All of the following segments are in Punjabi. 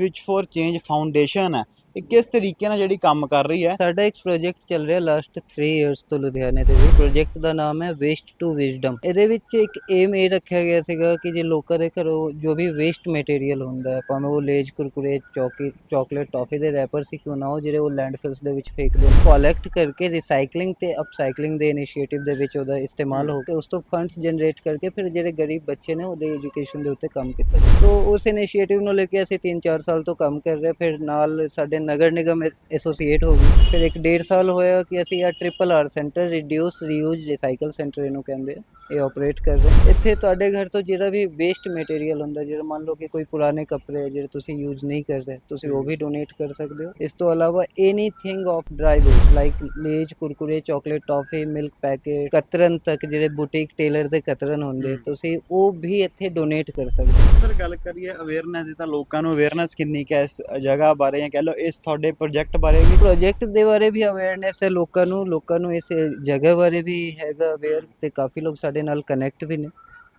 ਸਵਿਚ ਫॉर ਚੇਂਜ ਫਾਊਂਡੇਸ਼ਨ ਹੈ ਇਹ ਕਿਸ ਤਰੀਕੇ ਨਾਲ ਜਿਹੜੀ ਕੰਮ ਕਰ ਰਹੀ ਹੈ? ਸਾਡਾ ਇੱਕ ਪ੍ਰੋਜੈਕਟ ਚੱਲ ਰਿਹਾ ਲਾਸਟ 3 ਇਅਰਸ ਤੋਂ ਲੁਧਿਆਣੇ ਦੇ ਵਿੱਚ। ਪ੍ਰੋਜੈਕਟ ਦਾ ਨਾਮ ਹੈ ਵੇਸਟ ਟੂ ਵਿਜ਼ਡਮ ਇਹਦੇ ਵਿੱਚ ਇੱਕ ਏਮ ਇਹ ਰੱਖਿਆ ਗਿਆ ਸੀਗਾ ਕਿ ਜੇ ਲੋਕਾਂ ਦੇ ਘਰੋਂ ਜੋ ਵੀ ਵੇਸਟ ਮਟੀਰੀਅਲ ਹੁੰਦਾ ਹੈ, ਭਾਵੇਂ ਉਹ ਲੇਜ ਕੁਰਕੁਰੇ, ਚੌਕੀ ਚਾਕਲੇਟ ਟੌਫੀ ਦੇ ਰੈਪਰ ਸੀ ਕਿਉਂ ਨਾ ਉਹ, ਜਿਹੜੇ ਉਹ ਲੈਂਡਫਿਲਸ ਦੇ ਵਿੱਚ ਫੇਕਦੇ ਨੇ। ਕਲੈਕਟ ਕਰਕੇ ਰੀਸਾਈਕਲਿੰਗ ਤੇ ਅਪਸਾਈਕਲਿੰਗ ਦੇ ਇਨੀਸ਼ੀਏਟਿਵ ਦੇ ਵਿੱਚ ਉਹਦਾ ਇਸਤੇਮਾਲ ਹੋ ਕੇ ਉਸ ਤੋਂ ਫੰਡਸ ਜਨਰੇਟ ਕਰਕੇ ਫਿਰ ਜਿਹੜੇ ਗਰੀਬ ਬੱਚੇ ਨੇ ਉਹਦੇ ਐਜੂਕੇਸ਼ਨ ਦੇ ਉੱਤੇ ਕੰਮ ਕੀਤਾ। ਜਾਵੇ। ਉਸ ਇਨੀਸ਼ੀਏਟਿਵ ਨੂੰ ਲੈ ਕੇ ਅਸੀਂ 3-4 ਸਾਲ ਤੋਂ ਕੰਮ ਕਰ ਰਹੇ ਫਿਰ ਨਾਲ ਸਾਡੇ ਨਗਰ ਨਿਗਮ ਐਸੋਸੀਏਟ ਹੋ ਗਈ। ਫਿਰ ਇੱਕ ਡੇਢ ਸਾਲ ਹੋਇਆ ਕਿ ਅਸੀਂ ਆ triple R centre reduce reuse recycle centre ਇਹਨੂੰ ਕਹਿੰਦੇ ਆ। ਇਹ ਆਪਰੇਟ ਕਰ ਰਹੇ ਇੱਥੇ ਤੁਹਾਡੇ ਘਰ ਤੋਂ ਜਿਹੜਾ ਵੀ ਵੇਸਟ ਮਟੀਰੀਅਲ ਹੁੰਦਾ ਜਿਹੜਾ ਮੰਨ ਲਓ ਕਿ ਕੋਈ ਪੁਰਾਣੇ ਕੱਪੜੇ ਜਿਹੜੇ ਤੁਸੀਂ ਯੂਜ਼ ਨਹੀਂ ਕਰ ਰਹੇ ਤੁਸੀਂ ਉਹ ਵੀ ਡੋਨੇਟ ਕਰ ਸਕਦੇ ਹੋ। ਇਸ ਤੋਂ ਇਲਾਵਾ anything of dry waste like Lay's Kurkure chocolate toffee milk packet ਕਤਰਨ ਤੱਕ ਜਿਹੜੇ ਬੁਟੀਕ ਟੇਲਰ ਦੇ ਕਤਰਨ ਹੁੰਦੇ। ਤੁਸੀਂ ਉਹ ਵੀ ਇੱਥੇ ਡੋਨੇਟ ਕਰ ਸਕਦੇ ਹੋ। ਸਰ ਗੱਲ ਕਰੀਏ ਅਵੇਅਰਨੈਸ ਦੀ ਤਾਂ ਲੋਕਾਂ ਨੂੰ ਅਵੇਅਰਨੈਸ ਕਿੰਨੀ ਕੁ ਹੈ ਇਸ ਜਗ੍ਹਾ ਬਾਰੇ ਜਾਂ ਕਹਿ ਲਓ ਇਸ ਤੁਹਾਡੇ ਪ੍ਰੋਜੈਕਟ ਬਾਰੇ ਵੀ? ਪ੍ਰੋਜੈਕਟ ਦੇ ਬਾਰੇ ਵੀ ਅਵੇਅਰਨੈਸ ਹੈ ਲੋਕਾਂ ਨੂੰ ਲੋਕਾਂ ਨੂੰ ਇਸ ਜਗ੍ਹਾ ਬਾਰੇ ਵੀ ਹੈਗਾ ਅਵੇਅਰ ਤੇ ਕਾਫੀ ਲੋਕ ਸਾਡੇ ਨਾਲ ਕਨੈਕਟ ਵੀ ਨੇ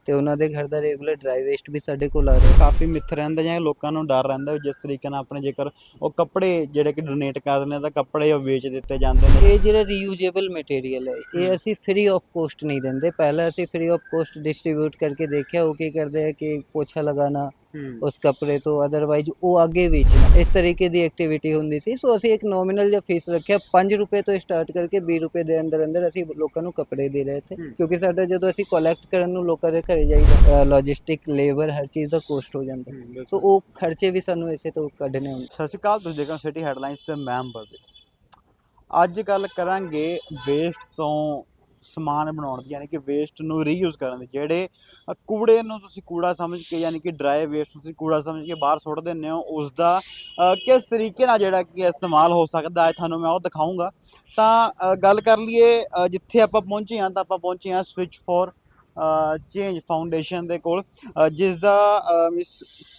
ਤੇ ਉਹਨਾਂ ਦੇ ਘਰ ਦਾ ਰੈਗੂਲਰ ਡਰਾਈ ਵੇਸਟ ਵੀ ਸਾਡੇ ਕੋਲ ਆ ਰਿਹਾ। ਕਾਫੀ ਮਿੱਥ ਰਹਿੰਦਾ ਜਾਂ ਲੋਕਾਂ ਨੂੰ ਡਰ ਰਹਿੰਦਾ ਵੀ ਜਿਸ ਤਰੀਕੇ ਨਾਲ ਆਪਣੇ ਜੇਕਰ ਉਹ ਕੱਪੜੇ ਜਿਹੜੇ ਕਿ ਡੋਨੇਟ ਕਰਦੇ ਨੇ ਤਾਂ ਕੱਪੜੇ ਉਹ ਵੇਚ ਦਿੱਤੇ ਜਾਂਦੇ ਨੇ। ਇਹ ਜਿਹੜਾ ਰੀਯੂਜ਼ੇਬਲ ਮਟੀਰੀਅਲ ਹੈ ਇਹ ਅਸੀਂ ਫ੍ਰੀ ਆਫ ਕੋਸਟ ਨਹੀਂ ਦਿੰਦੇ। ਪਹਿਲਾਂ ਅਸੀਂ ਫ੍ਰੀ ਆਫ ਕੋਸਟ ਡਿਸਟ੍ਰੀਬਿਊਟ ਕਰਕੇ ਦੇਖਿਆ ਉਹ ਕੀ ਕਰਦੇ ਆ ਕਿ ਪੋਛਾ ਲਗਾਣਾ ਉਸ ਕੱਪੜੇ ਤੋਂ ਅਦਰਵਾਈਜ਼ ਉਹ ਅੱਗੇ ਵੇਚਣਾ। ਇਸ ਤਰੀਕੇ ਦੀ ਐਕਟੀਵਿਟੀ ਹੁੰਦੀ ਸੀ। ਸੋ ਅਸੀਂ ਇੱਕ ਨੋਮੀਨਲ ਜਿਹਾ ਫੀਸ ਰੱਖਿਆ। 5 ਰੁਪਏ ਤੋਂ ਸਟਾਰਟ ਕਰਕੇ 20 ਰੁਪਏ ਦੇ ਅੰਦਰ ਅੰਦਰ ਅਸੀਂ ਲੋਕਾਂ ਨੂੰ ਕੱਪੜੇ ਦੇ ਰਹੇ ਥੇ। ਕਿਉਂਕਿ ਸਾਡਾ ਜਦੋਂ ਅਸੀਂ ਕਲੈਕਟ ਕਰਨ ਨੂੰ ਲੋਕਾਂ ਦੇ ਘਰੇ ਜਾਈਦਾ ਲੌਜਿਸਟਿਕ ਲੇਬਰ ਹਰ ਚੀਜ਼ ਦਾ ਕੋਸਟ ਹੋ ਜਾਂਦਾ। ਸੋ ਉਹ ਖਰਚੇ ਵੀ ਸਾਨੂੰ ਇਸੇ ਤੋਂ ਕੱਢਣੇ ਹੁੰਦੇ। ਸਤਿ ਸ਼੍ਰੀ ਅਕਾਲ ਤੁਸੀਂ ਦੇਖ ਰਹੇ ਸਿਟੀ ਹੈਡਲਾਈਨਸ ਤੇ ਮੈਂ ਅੰਬਰ ਅੱਜ ਗੱਲ ਕਰਾਂਗੇ ਵੇਸਟ ਤੋਂ ਸਮਾਨ ਬਣਾਉਣ ਦੀ ਯਾਨੀ ਕਿ ਵੇਸਟ ਨੂੰ ਰੀਯੂਜ਼ ਕਰਨ ਦੀ ਜਿਹੜੇ ਕੂੜੇ ਨੂੰ ਤੁਸੀਂ ਕੂੜਾ ਸਮਝ ਕੇ ਯਾਨੀ ਕਿ ਡਰਾਈ ਵੇਸਟ ਤੁਸੀਂ ਕੂੜਾ ਸਮਝ ਕੇ ਬਾਹਰ ਸੁੱਟ ਦਿੰਦੇ ਹੋ ਉਸ ਦਾ ਕਿਸ ਤਰੀਕੇ ਨਾਲ ਜਿਹੜਾ ਕਿ ਇਸਤੇਮਾਲ ਹੋ ਸਕਦਾ ਹੈ ਤੁਹਾਨੂੰ ਮੈਂ ਉਹ ਦਿਖਾਉਂਗਾ ਤਾਂ ਗੱਲ ਕਰ ਲਈਏ ਜਿੱਥੇ ਆਪਾਂ ਪਹੁੰਚੇ ਹਾਂ ਤਾਂ ਆਪਾਂ ਪਹੁੰਚੇ ਹਾਂ ਸਵਿਚ ਫੋਰ ਚੇਂਜ ਫਾਊਂਡੇਸ਼ਨ ਦੇ ਕੋਲ ਅ, ਜਿਸ ਦਾ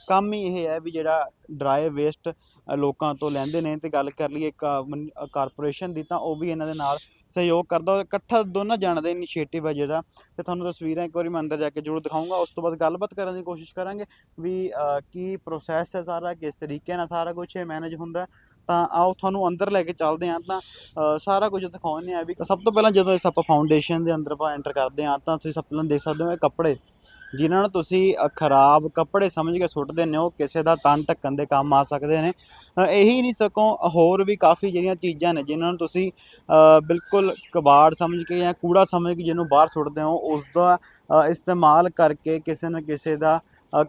ਕੰਮ ਹੀ ਇਹ ਹੈ ਵੀ ਜਿਹੜਾ ਡਰਾਈ ਵੇਸਟ ਲੋਕਾਂ ਤੋਂ ਲੈਂਦੇ ਨੇ ਤੇ ਗੱਲ ਕਰ ਲਈਏ ਕਾਰਪੋਰੇਸ਼ਨ ਦੀ ਤਾਂ ਉਹ ਵੀ ਇਹਨਾਂ ਦੇ ਨਾਲ ਸਹਿਯੋਗ ਕਰਦਾ ਇਕੱਠਾ ਦੋਨਾਂ ਜਾਣਦੇ ਇਨੀਸ਼ੀਏਟਿਵ ਹੈ ਜਿਹੜਾ। ਤੇ ਤੁਹਾਨੂੰ ਤਸਵੀਰਾਂ ਇੱਕ ਵਾਰੀ ਮੈਂ ਅੰਦਰ ਜਾ ਕੇ ਜ਼ਰੂਰ ਦਿਖਾਊਂਗਾ, ਉਸ ਤੋਂ ਬਾਅਦ ਗੱਲਬਾਤ ਕਰਨ ਦੀ ਕੋਸ਼ਿਸ਼ ਕਰਾਂਗੇ ਵੀ ਕੀ ਪ੍ਰੋਸੈਸ ਹੈ ਸਾਰਾ, ਕਿਸ ਤਰੀਕੇ ਨਾਲ ਸਾਰਾ ਕੁਝ ਇਹ ਮੈਨੇਜ ਹੁੰਦਾ। ਤਾਂ ਆਓ ਤੁਹਾਨੂੰ ਅੰਦਰ ਲੈ ਕੇ ਚੱਲਦੇ ਹਾਂ ਤਾਂ ਸਾਰਾ ਕੁਝ ਦਿਖਾਉਂਦੇ ਆ ਵੀ ਸਭ ਤੋਂ ਪਹਿਲਾਂ ਜਦੋਂ ਇਸ ਆਪਾਂ ਫਾਊਂਡੇਸ਼ਨ ਦੇ ਅੰਦਰ ਆਪਾਂ ਐਂਟਰ ਕਰਦੇ ਹਾਂ ਤਾਂ ਤੁਸੀਂ ਸਭ ਤੋਂ ਪਹਿਲਾਂ ਦੇਖ ਸਕਦੇ ਹੋ ਇਹ ਕੱਪੜੇ। ਜਿਨ੍ਹਾਂ ਨੂੰ ਤੁਸੀਂ ਅ, ਖਰਾਬ ਕੱਪੜੇ ਸਮਝ ਕੇ ਸੁੱਟ ਦਿੰਦੇ ਹੋ ਕਿਸੇ ਦਾ ਤਨ ਢੱਕਣ ਦੇ ਕੰਮ ਆ ਸਕਦੇ ਨੇ। ਅ, ਇਹੀ ਨਹੀਂ ਸਕੋ ਹੋਰ ਵੀ ਕਾਫੀ ਜਿਹੜੀਆਂ ਚੀਜ਼ਾਂ ਨੇ ਜਿਨ੍ਹਾਂ ਨੂੰ ਤੁਸੀਂ ਅ, ਬਿਲਕੁਲ ਕਬਾੜ ਸਮਝ ਕੇ ਜਾਂ ਕੂੜਾ ਸਮਝ ਕੇ ਜਿਹਨੂੰ ਬਾਹਰ ਸੁੱਟਦੇ ਹੋ ਉਸ ਦਾ ਅ, ਇਸਤੇਮਾਲ ਕਰਕੇ ਕਿਸੇ ਨਾ ਕਿਸੇ ਦਾ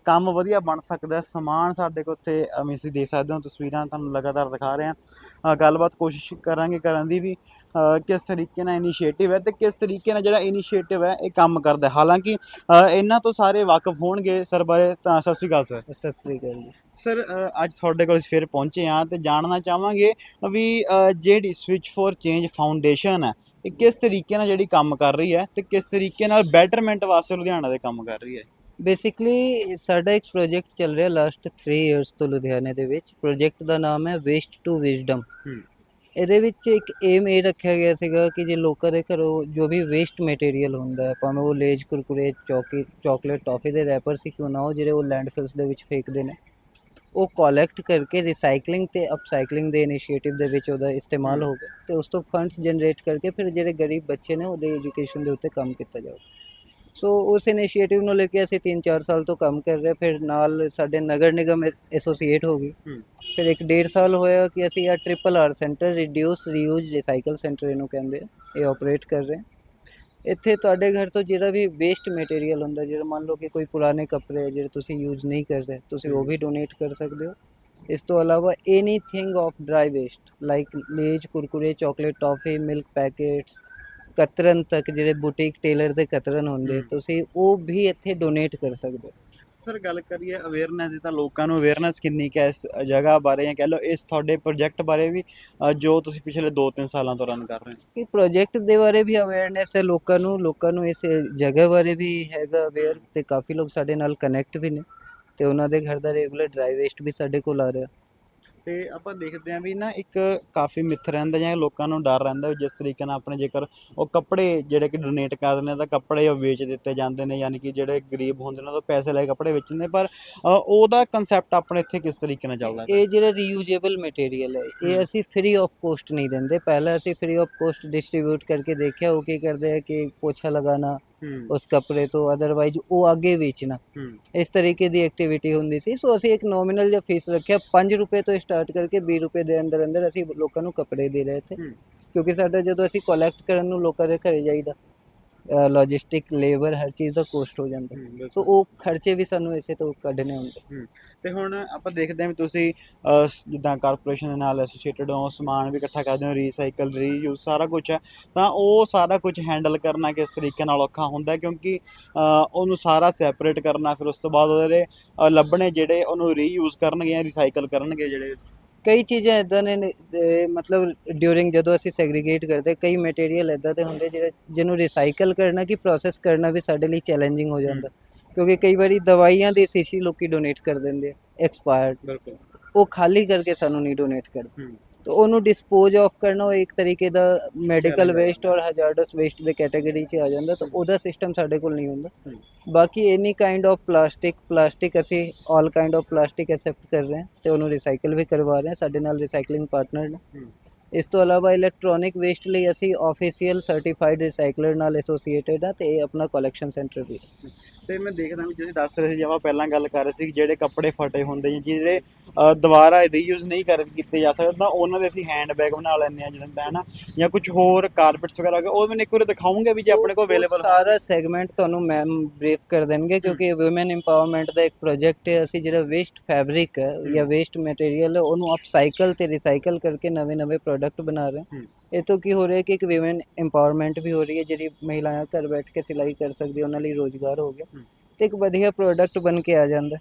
ਕੰਮ ਵਧੀਆ ਬਣ ਸਕਦਾ ਹੈ। ਸਮਾਨ ਸਾਡੇ ਕੋਲ ਉੱਥੇ ਤੁਸੀਂ ਦੇਖ ਸਕਦੇ ਹੋ ਤਸਵੀਰਾਂ ਤੁਹਾਨੂੰ ਲਗਾਤਾਰ ਦਿਖਾ ਰਹੇ ਹਾਂ। ਗੱਲਬਾਤ ਕੋਸ਼ਿਸ਼ ਕਰਾਂਗੇ ਕਰਨ ਦੀ ਵੀ ਕਿਸ ਤਰੀਕੇ ਨਾਲ ਇਨੀਸ਼ੀਏਟਿਵ ਹੈ ਤੇ ਕਿਸ ਤਰੀਕੇ ਨਾਲ ਜਿਹੜਾ ਇਨੀਸ਼ੀਏਟਿਵ ਹੈ ਇਹ ਕੰਮ ਕਰਦਾ ਹਾਲਾਂਕਿ ਇਹਨਾਂ ਤੋਂ ਸਾਰੇ ਵਾਕਿਫ ਹੋਣਗੇ ਸਰ ਬਾਰੇ ਤਾਂ ਸਤਿ ਸ਼੍ਰੀ ਅਕਾਲ ਸਰ। ਸਤਿ ਸ੍ਰੀ ਅਕਾਲ ਜੀ। ਸਰ ਅੱਜ ਤੁਹਾਡੇ ਕੋਲ ਫਿਰ ਪਹੁੰਚੇ ਹਾਂ ਤੇ ਜਾਣਨਾ ਚਾਹਾਂਗੇ ਵੀ ਜਿਹੜੀ ਸਵਿਚ ਫॉर ਚੇਂਜ ਫਾਊਂਡੇਸ਼ਨ ਹੈ ਇਹ ਕਿਸ ਤਰੀਕੇ ਨਾਲ ਜਿਹੜੀ ਕੰਮ ਕਰ ਰਹੀ ਹੈ ਤੇ ਕਿਸ ਤਰੀਕੇ ਨਾਲ ਬੈਟਰਮੈਂਟ ਵਾਸਤੇ ਲੁਧਿਆਣਾ ਦੇ ਕੰਮ ਕਰ ਰਹੀ ਹੈ। ਬੇਸਿਕਲੀ ਸਾਡਾ ਇੱਕ ਪ੍ਰੋਜੈਕਟ ਚੱਲ ਰਿਹਾ ਲਾਸਟ 3 ਇਅਰਸ ਤੋਂ ਲੁਧਿਆਣੇ ਦੇ ਵਿੱਚ। ਪ੍ਰੋਜੈਕਟ ਦਾ ਨਾਮ ਹੈ ਵੇਸਟ ਟੂ ਵਿਜ਼ਡਮ। ਇਹਦੇ ਵਿੱਚ ਇੱਕ ਏਮ ਇਹ ਰੱਖਿਆ ਗਿਆ ਸੀਗਾ ਕਿ ਜੇ ਲੋਕਾਂ ਦੇ ਘਰੋਂ ਜੋ ਵੀ ਵੇਸਟ ਮਟੀਰੀਅਲ ਹੁੰਦਾ ਹੈ ਭਾਵੇਂ ਉਹ ਲੇਜ ਕੁਰਕੁਰੇ ਚੌਕੀ ਚਾਕਲੇਟ ਟੌਫੀ ਦੇ ਰੈਪਰ ਸੀ ਕਿਉਂ ਨਾ ਉਹ ਜਿਹੜੇ ਉਹ ਲੈਂਡਫਿਲਸ ਦੇ ਵਿੱਚ ਫੇਕਦੇ ਨੇ ਉਹ ਕਲੈਕਟ ਕਰਕੇ ਰੀਸਾਈਕਲਿੰਗ ਤੇ ਅਪਸਾਈਕਲਿੰਗ ਦੇ ਇਨੀਸ਼ੀਏਟਿਵ ਦੇ ਵਿੱਚ ਉਹਦਾ ਇਸਤੇਮਾਲ ਹੋ। ਗਿਆ ਤੇ ਉਸ ਤੋਂ ਫੰਡਸ ਜਨਰੇਟ ਕਰਕੇ ਫਿਰ ਜਿਹੜੇ ਗਰੀਬ ਬੱਚੇ ਨੇ ਉਹਦੇ ਐਜੂਕੇਸ਼ਨ ਦੇ ਉੱਤੇ ਕੰਮ ਕੀਤਾ ਜਾਊ ਸੋ ਉਸ ਇਨੀਸ਼ੀਏਟਿਵ ਨੂੰ ਲੈ ਕੇ ਅਸੀਂ 3-4 ਸਾਲ ਤੋਂ ਕੰਮ ਕਰ ਰਹੇ ਫਿਰ ਨਾਲ ਸਾਡੇ ਨਗਰ ਨਿਗਮ ਐਸੋਸੀਏਟ ਹੋ ਗਈ। ਫਿਰ ਇੱਕ ਡੇਢ ਸਾਲ ਹੋਇਆ ਕਿ ਅਸੀਂ ਆ triple R centre reduce reuse recycle centre ਇਹਨੂੰ ਕਹਿੰਦੇ ਇਹ ਆਪਰੇਟ ਕਰ ਰਹੇ ਇੱਥੇ ਤੁਹਾਡੇ ਘਰ ਤੋਂ ਜਿਹੜਾ ਵੀ ਵੇਸਟ ਮਟੀਰੀਅਲ ਹੁੰਦਾ ਜਿਹੜਾ ਮੰਨ ਲਓ ਕਿ ਕੋਈ ਪੁਰਾਣੇ ਕੱਪੜੇ ਜਿਹੜੇ ਤੁਸੀਂ ਯੂਜ਼ ਨਹੀਂ ਕਰ ਰਹੇ ਤੁਸੀਂ ਉਹ ਵੀ ਡੋਨੇਟ ਕਰ ਸਕਦੇ ਹੋ। ਇਸ ਤੋਂ ਇਲਾਵਾ anything of dry waste like Lay's Kurkure chocolate toffee milk packets ਕਤਰਨ ਤੱਕ ਜਿਹੜੇ ਬੁਟੀਕ ਟੇਲਰ ਦੇ ਕਤਰਨ ਹੁੰਦੇ। ਤੁਸੀਂ ਉਹ ਵੀ ਇੱਥੇ ਡੋਨੇਟ ਕਰ ਸਕਦੇ ਹੋ। ਸਰ ਗੱਲ ਕਰੀਏ ਅਵੇਅਰਨੈਸ ਦੀ ਤਾਂ ਲੋਕਾਂ ਨੂੰ ਅਵੇਅਰਨੈਸ ਕਿੰਨੀ ਕੁ ਇਸ ਜਗ੍ਹਾ ਬਾਰੇ ਜਾਂ ਕਹਿ ਲਓ ਇਸ ਤੁਹਾਡੇ ਪ੍ਰੋਜੈਕਟ ਬਾਰੇ ਵੀ ਅ, ਜੋ ਤੁਸੀਂ ਪਿਛਲੇ 2-3 ਸਾਲਾਂ ਤੋਂ ਰਨ ਕਰ ਰਹੇ ਹੋ। ਕਿ ਪ੍ਰੋਜੈਕਟ ਦੇ ਬਾਰੇ ਵੀ ਅਵੇਅਰਨੈਸ ਹੈ ਲੋਕਾਂ ਨੂੰ ਲੋਕਾਂ ਨੂੰ ਇਸ ਜਗ੍ਹਾ ਬਾਰੇ ਵੀ ਹੈਗਾ ਅਵੇਅਰ ਤੇ ਕਾਫੀ ਲੋਕ ਸਾਡੇ ਨਾਲ ਕਨੈਕਟ ਵੀ ਨੇ ਤੇ ਉਹਨਾਂ ਦੇ ਘਰ ਦਾ ਰੈਗੂਲਰ ਡਰਾਈ ਵੇਸਟ ਵੀ ਸਾਡੇ ਕੋਲ ਆ ਰਿਹਾ। ਤੇ ਆਪਾਂ ਦੇਖਦੇ ਆਂ ਵੀ ਨਾ ਇੱਕ ਕਾਫੀ ਮਿੱਥ ਰਹਿੰਦਾ ਜਾਂ ਲੋਕਾਂ ਨੂੰ ਡਰ ਰਹਿੰਦਾ ਵੀ ਜਿਸ ਤਰੀਕੇ ਨਾਲ ਆਪਣੇ ਜੇਕਰ ਉਹ ਕੱਪੜੇ ਜਿਹੜੇ ਕਿ ਡੋਨੇਟ ਕਰਦੇ ਨੇ ਤਾਂ ਕੱਪੜੇ ਉਹ ਵੇਚ ਦਿੱਤੇ ਜਾਂਦੇ ਨੇ ਯਾਨੀ ਕਿ ਜਿਹੜੇ ਗਰੀਬ ਹੁੰਦੇ ਨੇ ਉਹ ਤੋਂ ਪੈਸੇ ਲੈ ਕੇ ਕੱਪੜੇ ਵੇਚਦੇ ਪਰ ਉਹਦਾ ਕਨਸੈਪਟ ਆਪਣੇ ਇੱਥੇ ਕਿਸ ਤਰੀਕੇ ਨਾਲ ਚੱਲਦਾ ਹੈ ਇਹ ਜਿਹੜਾ ਰੀਯੂਜੇਬਲ ਮਟੀਰੀਅਲ ਹੈ। ਇਹ ਅਸੀਂ ਫ੍ਰੀ ਆਫ ਕੋਸਟ ਨਹੀਂ ਦਿੰਦੇ ਪਹਿਲਾਂ ਅਸੀਂ ਫ੍ਰੀ ਆਫ ਕੋਸਟ ਡਿਸਟ੍ਰੀਬਿਊਟ ਕਰਕੇ ਦੇਖਿਆ ਉਹ ਕੀ ਕਰਦੇ ਆ ਕਿ ਪੋਛਾ ਲਗਾना ਹੂੰ ਉਸ ਕੱਪੜੇ ਤੋਂ ਅਦਰਵਾਈਜ਼ ਉਹ ਅੱਗੇ ਵੇਚਣਾ। ਇਸ ਤਰੀਕੇ ਦੀ ਐਕਟੀਵਿਟੀ ਹੁੰਦੀ ਸੀ। ਸੋ ਅਸੀਂ ਇੱਕ ਨੋਮੀਨਲ ਜਿਹਾ ਫੀਸ ਰੱਖਿਆ। 5 ਰੁਪਏ ਤੋਂ ਸਟਾਰਟ ਕਰਕੇ 20 ਰੁਪਏ ਦੇ ਅੰਦਰ ਅੰਦਰ ਅਸੀਂ ਲੋਕਾਂ ਨੂੰ ਕੱਪੜੇ ਦੇ ਰਹੇ ਥੇ। ਕਿਉਂਕਿ ਸਾਡਾ ਜਦੋਂ ਅਸੀਂ ਕਲੈਕਟ ਕਰਨ ਨੂੰ ਲੋਕਾਂ ਦੇ ਘਰੇ ਜਾਈਦਾ ਲੌਜਿਸਟਿਕ ਲੇਬਰ ਹਰ ਚੀਜ਼ ਦਾ ਕੋਸਟ ਹੋ ਜਾਂਦਾ। ਸੋ ਉਹ ਖਰਚੇ ਵੀ ਸਾਨੂੰ ਇਸੇ ਤੋਂ ਕੱਢਣੇ ਹੁੰਦੇ। ਤੇ ਹੁਣ ਆਪਾਂ ਦੇਖਦੇ ਹਾਂ ਵੀ ਤੁਸੀਂ ਜਿੱਦਾਂ ਕਾਰਪੋਰੇਸ਼ਨ ਦੇ ਨਾਲ ਐਸੋਸੀਏਟਡ ਹੋ ਸਮਾਨ ਵੀ ਇਕੱਠਾ ਕਰਦੇ ਹੋ ਰੀਸਾਈਕਲ ਰੀਯੂਜ਼ ਸਾਰਾ ਕੁਝ ਹੈ ਤਾਂ ਉਹ ਸਾਰਾ ਕੁਝ ਹੈਂਡਲ ਕਰਨਾ ਕਿਸ ਤਰੀਕੇ ਨਾਲ ਔਖਾ ਹੁੰਦਾ? ਕਿਉਂਕਿ ਉਹਨੂੰ ਸਾਰਾ ਸੈਪਰੇਟ ਕਰਨਾ ਫਿਰ ਉਸ ਤੋਂ ਬਾਅਦ ਉਹਦੇ ਲੱਭਣੇ ਜਿਹੜੇ ਉਹਨੂੰ ਰੀਯੂਜ਼ ਕਰਨਗੇ ਜਾਂ ਰੀਸਾਈਕਲ ਕਰਨਗੇ ਜਿਹੜੇ ਕਈ ਚੀਜ਼ਾਂ ਇਦਾਂ ਨੇ ਅਹ ਮਤਲਬ ਡਿਊਰਿੰਗ ਜਦੋਂ ਅਸੀਂ ਸੈਗਰੀਗੇਟ ਕਰਦੇ ਕਈ ਮਟੀਰੀਅਲ ਇਦਾਂ ਦੇ ਹੁੰਦੇ ਜਿਹੜੇ ਜਿਹਨੂੰ ਰੀਸਾਈਕਲ ਕਰਨਾ ਕਿ ਪ੍ਰੋਸੈਸ ਕਰਨਾ ਵੀ ਸਾਡੇ ਲਈ ਚੈਲੰਜਿੰਗ ਹੋ ਜਾਂਦਾ। ਕਿਉਂਕਿ ਕਈ ਵਾਰੀ ਦਵਾਈਆਂ ਦੀ ਸ਼ੀਸ਼ੀ ਲੋਕੀ ਡੋਨੇਟ ਕਰ ਦਿੰਦੇ ਐਕਸਪਾਇਰਡ ਬਿਲਕੁਲ। ਉਹ ਖਾਲੀ ਕਰਕੇ ਸਾਨੂੰ ਨਹੀਂ ਡੋਨੇਟ ਕਰਦੇ। ਹੂੰ। ਤਾਂ ਉਹਨੂੰ ਡਿਸਪੋਜ਼ ਆਫ ਕਰਨਾ ਉਹ ਇੱਕ ਤਰੀਕੇ ਦਾ ਮੈਡੀਕਲ। ਵੇਸਟ ਔਰ ਹਜ਼ਾਰਡਸ ਵੇਸਟ ਦੇ ਕੈਟਾਗਰੀ 'ਚ ਆ ਜਾਂਦਾ ਤਾਂ ਉਹਦਾ ਸਿਸਟਮ ਸਾਡੇ ਕੋਲ ਨਹੀਂ ਹੁੰਦਾ। ਬਾਕੀ any kind of plastic plastic ਅਸੀਂ all kind of plastic accept ਕਰ ਰਹੇ ਹਾਂ ਤੇ ਉਹਨੂੰ ਰੀਸਾਈਕਲ ਵੀ ਕਰਵਾ ਰਹੇ ਹਾਂ ਸਾਡੇ ਨਾਲ ਰੀਸਾਈਕਲਿੰਗ ਪਾਰਟਨਰ ਨੇ। ਇਸ ਤੋਂ ਇਲਾਵਾ ਇਲੈਕਟ੍ਰੋਨਿਕ ਵੇਸਟ ਲਈ ਅਸੀਂ ਆਫੀਸ਼ੀਅਲ ਸਰਟੀਫਾਈਡ ਰੀਸਾਈਕਲਰ ਨਾਲ ਐਸੋਸੀਏਟਡ ਹਾਂ ਤੇ ਇਹ ਆਪਣਾ ਕਲੈਕਸ਼ਨ ਸੈਂਟਰ ਵੀ ਹੈ ਤੇ ਮੈਂ ਦੇਖਦਾ ਵੀ ਤੁਸੀਂ ਦੱਸ ਰਹੇ ਸੀ ਜਿਵੇਂ ਪਹਿਲਾਂ ਗੱਲ ਕਰ ਰਹੇ ਸੀ ਜਿਹੜੇ ਕੱਪੜੇ ਫਟੇ ਹੁੰਦੇ ਜਾਂ ਜਿਹੜੇ ਦੁਬਾਰਾ ਰੀਯੂਜ਼ ਨਹੀਂ ਕਰ ਕੀਤੇ ਜਾ ਸਕਦੇ ਤਾਂ ਉਹਨਾਂ ਦੇ ਅਸੀਂ ਹੈਂਡ ਬੈਗ ਬਣਾ ਲੈਂਦੇ ਆ ਹੈ ਨਾ ਜਾਂ ਕੁਝ ਹੋਰ ਕਾਰਪੈਟਸ ਵਗੈਰਾ ਉਹ ਮੈਨੂੰ ਇੱਕ ਵਾਰੀ ਦਿਖਾਉਂਗੇ ਵੀ ਜੇ ਆਪਣੇ ਕੋਲ ਅਵੇਲੇਬਲ ਸਾਰਾ ਸੈਗਮੈਂਟ ਤੁਹਾਨੂੰ ਮੈਮ ਬਰੀਫ ਕਰ ਦੇਣਗੇ ਕਿਉਂਕਿ ਵੂਮਨ ਇੰਪਾਵਰਮੈਂਟ ਦਾ ਇੱਕ ਪ੍ਰੋਜੈਕਟ ਹੈ ਅਸੀਂ ਜਿਹੜਾ ਵੇਸਟ ਫੈਬਰਿਕ ਜਾਂ ਵੇਸਟ ਮਟੀਰੀਅਲ ਉਹਨੂੰ ਅਪਸਾਈਕਲ ਤੇ ਰੀਸਾਈਕਲ ਕਰਕੇ ਨਵੇਂ-ਨਵੇਂ ਪ੍ਰੋਡਕਟ ਬਣਾ ਰਹੇ ਹਾਂ। ਇਹ ਤੋਂ ਕੀ ਹੋ ਰਿਹਾ ਕਿ ਇੱਕ ਵੂਮਨ ਇੰਪਾਵਰਮੈਂਟ ਵੀ ਹੋ ਰਹੀ ਹੈ ਜਿਹੜੀ ਮਹਿਲਾਵਾਂ ਘਰ ਬੈਠ ਕੇ ਸਿਲਾਈ ਕਰ ਸਕਦੀ ਉਹਨਾਂ ਲਈ ਰੋਜ਼ਗਾਰ ਹੋ ਗਿਆ। ਤੇ ਇੱਕ ਵਧੀਆ ਪ੍ਰੋਡਕਟ ਬਣ ਕੇ ਆ ਜਾਂਦਾ।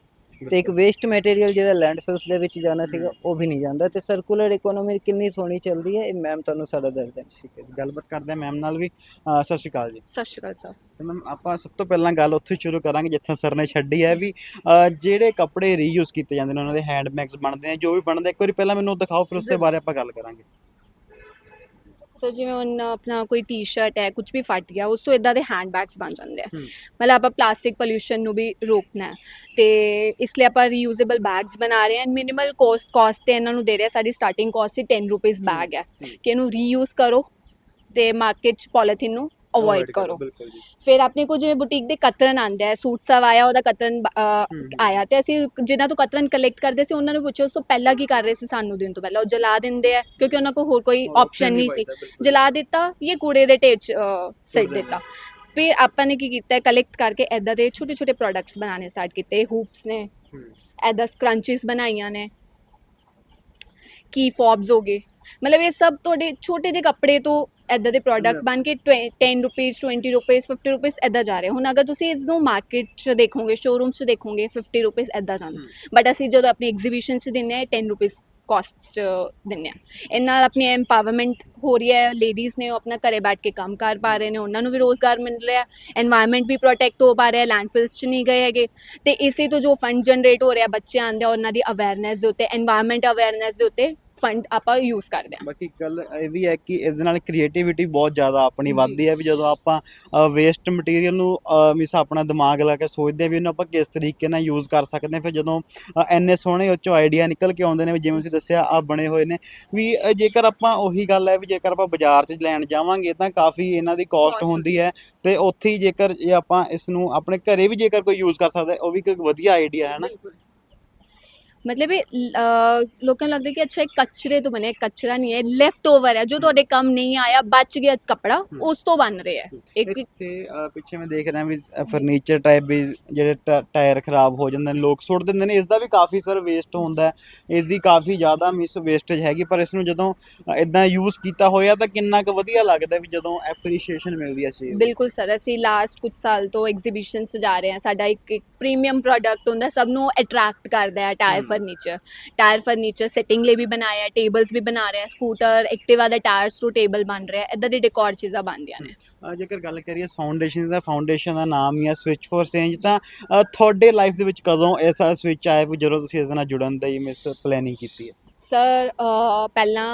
ਤੇ ਇੱਕ ਵੇਸਟ ਮਟੀਰੀਅਲ ਜਿਹੜਾ ਲੈਂਡਫਿਲਸ ਦੇ ਵਿੱਚ ਜਾਣਾ ਸੀਗਾ ਉਹ ਵੀ ਨਹੀਂ ਜਾਂਦਾ। ਤੇ ਸਰਕੂਲਰ ਇਕਨੋਮੀ ਕਿੰਨੀ ਸੋਹਣੀ ਚੱਲਦੀ ਹੈ ਇਹ ਮੈਮ ਤੁਹਾਨੂੰ ਸਾਰਾ ਦੱਸ ਦੇਣ ਠੀਕ ਹੈ ਜੀ, ਗੱਲਬਾਤ ਕਰਦੇ ਆ ਮੈਮ ਨਾਲ ਵੀ। ਅਹ, ਸਤਿ ਸ਼੍ਰੀ ਅਕਾਲ ਜੀ। ਸਤਿ ਸ਼੍ਰੀ ਅਕਾਲ ਸਰ। ਤੇ ਮੈਮ ਆਪਾਂ ਸਭ ਤੋਂ ਪਹਿਲਾਂ ਗੱਲ ਉੱਥੇ ਸ਼ੁਰੂ ਕਰਾਂਗੇ ਜਿੱਥੋਂ ਸਰ ਨੇ ਛੱਡੀ ਹੈ ਵੀ ਅਹ, ਜਿਹੜੇ ਕੱਪੜੇ ਰੀਯੂਜ਼ ਕੀਤੇ ਜਾਂਦੇ ਨੇ ਉਹਨਾਂ ਦੇ ਹੈਂਡ ਬੈਗਸ ਬਣਦੇ ਆ ਜੋ ਵੀ ਬਣਦੇ ਇੱਕ ਵਾਰੀ ਪਹਿਲਾਂ ਮੈਨੂੰ ਉਹ ਦਿਖਾਓ ਫਿਰ ਉਸ ਦੇ। ਬਾਰੇ ਆਪਾਂ ਗੱਲ ਕਰਾਂਗੇ। ਸਰ ਜਿਵੇਂ ਹੁਣ ਆਪਣਾ ਕੋਈ ਟੀ-ਸ਼ਰਟ ਹੈ ਕੁਝ ਵੀ ਫਟ ਗਿਆ ਉਸ ਤੋਂ ਇਦਾਂ ਦੇ ਹੈਂਡਬੈਗਸ ਬਣ ਜਾਂਦੇ ਆ। ਮਤਲਬ ਆਪਾਂ ਪਲਾਸਟਿਕ ਪੋਲਿਊਸ਼ਨ ਨੂੰ ਵੀ ਰੋਕਣਾ ਹੈ ਤੇ ਇਸ ਲਈ ਆਪਾਂ ਰੀਯੂਜ਼ੇਬਲ ਬੈਗਸ ਬਣਾ ਰਹੇ ਹਾਂ ਮਿਨੀਮਲ ਕੋਸਟ ਕਾਸਟ ਤੇ ਇਹਨਾਂ ਨੂੰ ਦੇ ਰਹੇ ਹਾਂ। ਸਾਡੀ ਸਟਾਰਟਿੰਗ ਕਾਸਟ ਹੀ 10 ਰੁਪਏ ਬੈਗ ਹੈ ਹੂੰ। ਕਿ ਇਹਨੂੰ ਰੀਯੂਜ਼ ਕਰੋ ਤੇ ਮਾਰਕੀਟ ਚ ਪੋਲੀਥੀਨ ਨੂੰ ਅਵੋਇਡ ਕਰੋ। ਬਿਲਕੁਲ ਜੀ। ਫਿਰ ਆਪਣੇ ਕੋਲ ਜਿਵੇਂ ਬੁਟੀਕ ਦੇ ਕਤਰਨ ਆਂਦਾ ਹੈ ਸੂਟ ਸਵਾਇਆ ਉਹਦਾ ਕਤਰਨ। ਆਇਆ ਤੇ ਅਸੀਂ ਜਿਨ੍ਹਾਂ ਤੋਂ ਕਤਰਨ ਕਲੈਕਟ ਕਰਦੇ ਸੀ ਉਹਨਾਂ ਨੂੰ ਪੁੱਛਿਆ ਉਸ ਤੋਂ ਪਹਿਲਾਂ ਕੀ ਕਰ ਰਹੇ ਸੀ ਸਾਨੂੰ ਦਿਨ ਤੋਂ ਪਹਿਲਾਂ? ਉਹ ਜਲਾ ਦਿੰਦੇ ਆ ਕਿਉਂਕਿ ਉਹਨਾਂ ਕੋਲ ਹੋਰ ਕੋਈ ਆਪਸ਼ਨ ਨਹੀਂ ਸੀ। ਜਲਾ ਦਿੱਤਾ ਇਹ ਕੂੜੇ ਦੇ ਢੇਰ ਚ ਸਿੱਟ। ਦਿੱਤਾ। ਫਿਰ ਆਪਾਂ ਨੇ ਕੀ ਕੀਤਾ ਕਲੈਕਟ ਕਰਕੇ ਐਦਾਂ ਦੇ ਛੋਟੇ ਛੋਟੇ ਪ੍ਰੋਡਕਟਸ ਬਣਾਉਣੇ ਸਟਾਰਟ ਕੀਤੇ ਹੂਪਸ ਨੇ ਐਦਾਂ ਸਕਰੰਚੀਸ ਬਣਾਈਆਂ ਨੇ ਕੀ ਫੌਬਸ ਹੋ ਗਏ। ਮਤਲਬ ਇਹ ਸਭ ਤੁਹਾਡੇ ਛੋਟੇ ਜਿਹੇ ਕੱਪੜੇ ਤੋਂ ਐਦਾਂ ਦੇ ਪ੍ਰੋਡਕਟ ਬਣ ਕੇ 10 ਰੁਪਏ 20 ਰੁਪਏ 50 ਰੁਪਏ ਐਦਾਂ ਜਾ ਰਹੇ ਹੁਣ ਅਗਰ ਤੁਸੀਂ ਇਸ ਨੂੰ ਮਾਰਕੀਟ 'ਚ ਦੇਖੋਗੇ ਸ਼ੋਰੂਮ 'ਚ ਦੇਖੋਗੇ 50 ਰੁਪਏ ਐਦਾਂ ਜਾਂਦਾ। hmm. ਬਟ ਅਸੀਂ ਜਦੋਂ ਆਪਣੀ ਐਗਜ਼ੀਬਿਸ਼ਨ 'ਚ ਦਿੰਨੇ ਆ 10 ਰੁਪਏ ਕਾਸਟ ਦਿੰਨੇ ਆ ਇਹਨਾਂ ਨਾਲ ਆਪਣੀ ਐਮਪਾਵਰਮੈਂਟ ਹੋ ਰਹੀ ਹੈ ਲੇਡੀਜ਼ ਨੇ ਉਹ ਆਪਣਾ ਘਰੇ ਬੈਠ ਕੇ ਕੰਮ ਕਰ ਪਾ ਰਹੇ ਨੇ ਉਹਨਾਂ ਨੂੰ ਵੀ ਰੋਜ਼ਗਾਰ ਮਿਲ ਰਿਹਾ এনवायरमेंट ਵੀ ਪ੍ਰੋਟੈਕਟ ਹੋ ਪਾ ਰਿਹਾ ਲੈਂਡਫਿਲਸ ਚ ਨਹੀਂ ਗਏ ਹੈਗੇ। ਤੇ ਇਸੇ ਤੋਂ ਜੋ ਫੰਡ ਜਨਰੇਟ ਹੋ ਰਿਹਾ ਬੱਚਿਆਂ ਆ ਉਹਨਾਂ ਦੀ ਅਵੇਅਰਨੈਸ ਦੇ ਉੱਤੇ এনवायरमेंट ਅਵੇਅਰਨੈਸ ਦੇ ਉੱਤੇ ਫੰਡ ਆਪਾਂ ਯੂਜ਼ ਕਰਦੇ ਹਾਂ। ਬਾਕੀ ਗੱਲ ਇਹ ਵੀ ਹੈ ਕਿ ਇਸ ਦੇ ਨਾਲ ਕ੍ਰੀਏਟੀਵਿਟੀ ਬਹੁਤ ਜ਼ਿਆਦਾ ਆਪਣੀ। ਵੱਧਦੀ ਹੈ ਵੀ ਜਦੋਂ ਆਪਾਂ ਵੇਸਟ ਮਟੀਰੀਅਲ ਨੂੰ ਮਿਸ ਆਪਣਾ ਦਿਮਾਗ ਲਾ ਕੇ ਸੋਚਦੇ ਹਾਂ ਵੀ ਇਹਨੂੰ ਆਪਾਂ ਕਿਸ ਤਰੀਕੇ ਨਾਲ ਯੂਜ਼ ਕਰ ਸਕਦੇ ਹਾਂ ਫਿਰ ਜਦੋਂ ਇੰਨੇ ਸੋਹਣੇ ਉਹ ਚੋਂ ਆਈਡੀਆ ਨਿਕਲ ਕੇ ਆਉਂਦੇ ਨੇ ਜਿਵੇਂ ਤੁਸੀਂ ਦੱਸਿਆ ਆ ਬਣੇ ਹੋਏ ਨੇ ਵੀ ਜੇਕਰ ਆਪਾਂ ਉਹੀ ਗੱਲ ਹੈ ਵੀ ਜੇਕਰ ਆਪਾਂ ਬਾਜ਼ਾਰ 'ਚ ਲੈਣ ਜਾਵਾਂਗੇ ਤਾਂ ਕਾਫੀ ਇਹਨਾਂ ਦੀ ਕਾਸਟ ਹੁੰਦੀ ਹੈ ਤੇ ਉੱਥੇ ਹੀ ਜੇਕਰ ਜੇ ਆਪਾਂ ਇਸ ਨੂੰ ਆਪਣੇ ਘਰੇ ਵੀ ਜੇਕਰ ਕੋਈ ਯੂਜ਼ ਕਰ ਸਕਦਾ ਉਹ ਵੀ ਇੱਕ ਵਧੀਆ ਆਈਡੀਆ ਹੈ ਨਾ। ਮਤਲਬ ਇਹ ਲੋਕਾਂ ਨੂੰ ਲੱਗਦਾ ਕਿ ਅੱਛਾ ਇਹ ਕਚਰੇ ਤੋਂ ਬਣਿਆ ਕਚਰਾ ਨਹੀਂ ਹੈ ਲੈਫਟ ਓਵਰ ਹੈ ਜੋ ਤੁਹਾਡੇ ਕੰਮ ਨਹੀਂ ਆਇਆ ਬਚ ਗਿਆ ਕਪੜਾ ਉਸ ਤੋਂ ਬਣ ਰਿਹਾ ਹੈ। ਇੱਕ ਇੱਥੇ ਅਹ, ਪਿੱਛੇ ਮੈਂ ਦੇਖ ਰਿਹਾ ਵੀ ਫਰਨੀਚਰ ਟਾਈਪ ਵੀ ਜਿਹੜੇ ਟ- ਟਾਇਰ ਖਰਾਬ ਹੋ ਜਾਂਦੇ ਨੇ ਲੋਕ ਸੁੱਟ ਦਿੰਦੇ ਨੇ ਇਸ ਦਾ ਵੀ ਕਾਫੀ ਸਰ ਵੇਸਟ ਹੁੰਦਾ ਹੈ। ਇਸ ਦੀ ਕਾਫੀ ਜ਼ਿਆਦਾ ਮਿਸ ਵੇਸਟੇਜ ਹੈਗੀ ਪਰ ਇਸ ਨੂੰ ਜਦੋਂ ਇਦਾਂ ਯੂਜ਼ ਕੀਤਾ ਹੋਇਆ ਤਾਂ ਕਿੰਨਾ ਕੁ ਵਧੀਆ ਲੱਗਦਾ ਵੀ ਜਦੋਂ ਐਪਰੀਸ਼ੀਏਸ਼ਨ ਮਿਲਦੀ ਹੈ ਇਸ ਚੀਜ਼ ਦੀ। ਬਿਲਕੁਲ ਸਰ ਅਸੀਂ ਲਾਸਟ ਕੁਝ ਸਾਲ ਤੋਂ ਐਗਜ਼ੀਬਿਸ਼ਨ 'ਚ ਜਾ ਰਹੇ ਹਾਂ ਸਾਡਾ ਇੱਕ ਇੱਕ ਪ੍ਰੀਮੀਅਮ ਪ੍ਰੋਡਕਟ ਹੁੰਦਾ ਸਭ ਨੂੰ ਅਟਰੈਕਟ ਕਰਦਾ ਹੈ ਟਾਇਰ ਹਮ। ਫਰਨੀਚਰ ਟਾਇਰ ਫਰਨੀਚਰ ਸਿਟਿੰਗ ਲਈ ਵੀ ਬਣਾਇਆ ਟੇਬਲਸ ਵੀ ਬਣਾ ਰਹੇ ਸਕੂਟਰ ਐਕਟਿਵਾ ਦਾ ਟਾਇਰਸ ਤੋਂ ਟੇਬਲ ਬਣ ਰਿਹਾ ਇਦਾਂ ਦੀ ਡੈਕੋਰ ਚੀਜ਼ਾਂ ਬਣਦੀਆਂ ਨੇ। ਅਹ, ਜੇਕਰ ਗੱਲ ਕਰੀਏ ਫਾਊਂਡੇਸ਼ਨ ਦਾ ਫਾਊਂਡੇਸ਼ਨ ਦਾ ਨਾਮ ਹੀ ਹੈ ਸਵਿਚ ਫॉर ਚੇਂਜ ਤਾਂ ਅਹ, ਤੁਹਾਡੇ ਲਾਈਫ ਦੇ ਵਿੱਚ ਕਦੋਂ ਐਸਾ ਸਵਿਚ ਆਇਆ ਵੀ ਜਦੋਂ ਤੁਸੀਂ ਇਸ ਨਾਲ ਜੁੜਨ ਦੀ ਮਿਸ ਪਲੈਨਿੰਗ ਕੀਤੀ ਹੈ? ਸਰ ਪਹਿਲਾਂ